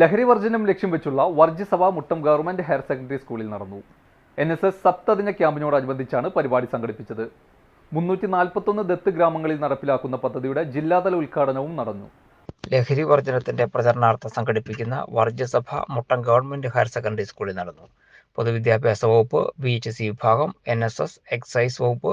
ലഹരി വർജനം ലക്ഷ്യം വെച്ചുള്ള വർജ്യസഭ മുട്ടം ഗവൺമെന്റ് ഹയർ സെക്കൻഡറി സ്കൂളിൽ നടന്നു. എൻ എസ് എസ് സപ്തദിന ക്യാമ്പിനോടനുബന്ധിച്ചാണ് പരിപാടി സംഘടിപ്പിച്ചത്. മുന്നൂറ്റി നാൽപ്പത്തൊന്ന് ദത്ത് ഗ്രാമങ്ങളിൽ നടപ്പിലാക്കുന്ന പദ്ധതിയുടെ ജില്ലാതല ഉദ്ഘാടനവും നടന്നു. ലഹരി വർജനത്തിന്റെ പ്രചരണാർത്ഥം സംഘടിപ്പിക്കുന്ന വർജ്യസഭ മുട്ടം ഗവൺമെന്റ് ഹയർ സെക്കൻഡറി സ്കൂളിൽ നടന്നു. പൊതുവിദ്യാഭ്യാസ വകുപ്പ് വി എച്ച് സി വിഭാഗം എൻ എസ് എസ് എക്സൈസ് വകുപ്പ്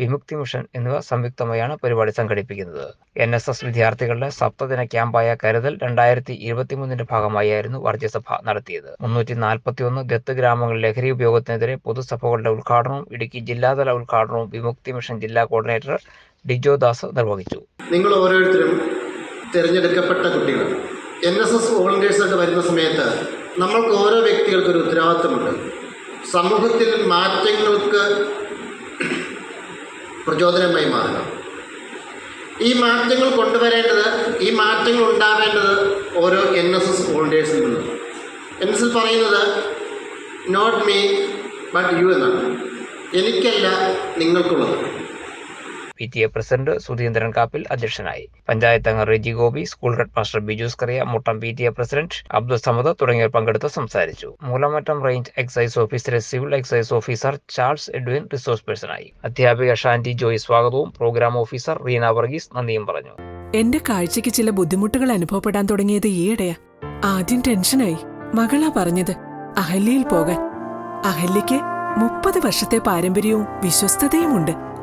വിമുക്തി മിഷൻ എന്നിവ സംയുക്തമായാണ് പരിപാടി സംഘടിപ്പിക്കുന്നത്. എൻ എസ് എസ് വിദ്യാർത്ഥികളുടെ സപ്തദിന ക്യാമ്പായ കരുതൽ രണ്ടായിരത്തി ഇരുപത്തിമൂന്നിന്റെ ഭാഗമായിരുന്നു വർജ്യസഭ നടത്തിയത്. മുന്നൂറ്റി നാൽപ്പത്തിയൊന്ന് ദത്ത് ഗ്രാമങ്ങളിൽ ലഹരി ഉപയോഗത്തിനെതിരെ പൊതുസഭകളുടെ ഉദ്ഘാടനവും ഇടുക്കി ജില്ലാതല ഉദ്ഘാടനവും വിമുക്തി മിഷൻ ജില്ലാ കോർഡിനേറ്റർ ഡിജോ ദാസ് നിർവഹിച്ചു. നിങ്ങൾ ഓരോരുത്തരും തിരഞ്ഞെടുക്കപ്പെട്ട കുട്ടികൾ. എൻ എസ് എസ് വോളണ്ടിയേഴ്സൊക്കെ വരുന്ന സമയത്ത് നമ്മൾക്ക് ഓരോ വ്യക്തികൾക്കൊരു ഉത്തരവാദിത്തമുണ്ട്. സമൂഹത്തിൽ മാറ്റങ്ങൾക്ക് പ്രചോദനമായി മാറുക. ഈ മാറ്റങ്ങൾ കൊണ്ടുവരേണ്ടത് ഈ മാറ്റങ്ങൾ ഉണ്ടാവേണ്ടത് ഓരോ എൻ എസ് എസ് വോളണ്ടിയേഴ്സിൽ നിന്നും എൻ എസ് എസ് പറയുന്നത് നോട്ട് മീ ബട്ട് യു എന്നാണ്. എനിക്കല്ല നിങ്ങൾക്കുള്ളത്. P T A president Sudheendran Kappil അധ്യക്ഷനായി. പഞ്ചായത്ത് അംഗം Reji Gopi school head master Bijus Kariya Muttom P T A president Abdul Samad തുടങ്ങിയവർ പങ്കെടുത്ത് സംസാരിച്ചു. മൂലമറ്റം റേഞ്ച് എക്സൈസ് ഓഫീസറെ civil excise officer Charles Edwin resource പേഴ്സണായി. അധ്യാപിക ഷാന്റി ജോയ് സ്വാഗതവും പ്രോഗ്രാം ഓഫീസർ റീന വർഗീസ് നന്ദിയും പറഞ്ഞു. എന്റെ കാഴ്ചയ്ക്ക് ചില ബുദ്ധിമുട്ടുകൾ അനുഭവപ്പെടാൻ തുടങ്ങിയത് ഈയിടെയാ. ആദ്യം ടെൻഷനായി. മകളാ പറഞ്ഞത് അഹല്യയിൽ പോകാൻ. അഹല്യയ്ക്ക് മുപ്പത് വർഷത്തെ പാരമ്പര്യവും വിശ്വസ്തതയുമുണ്ട്.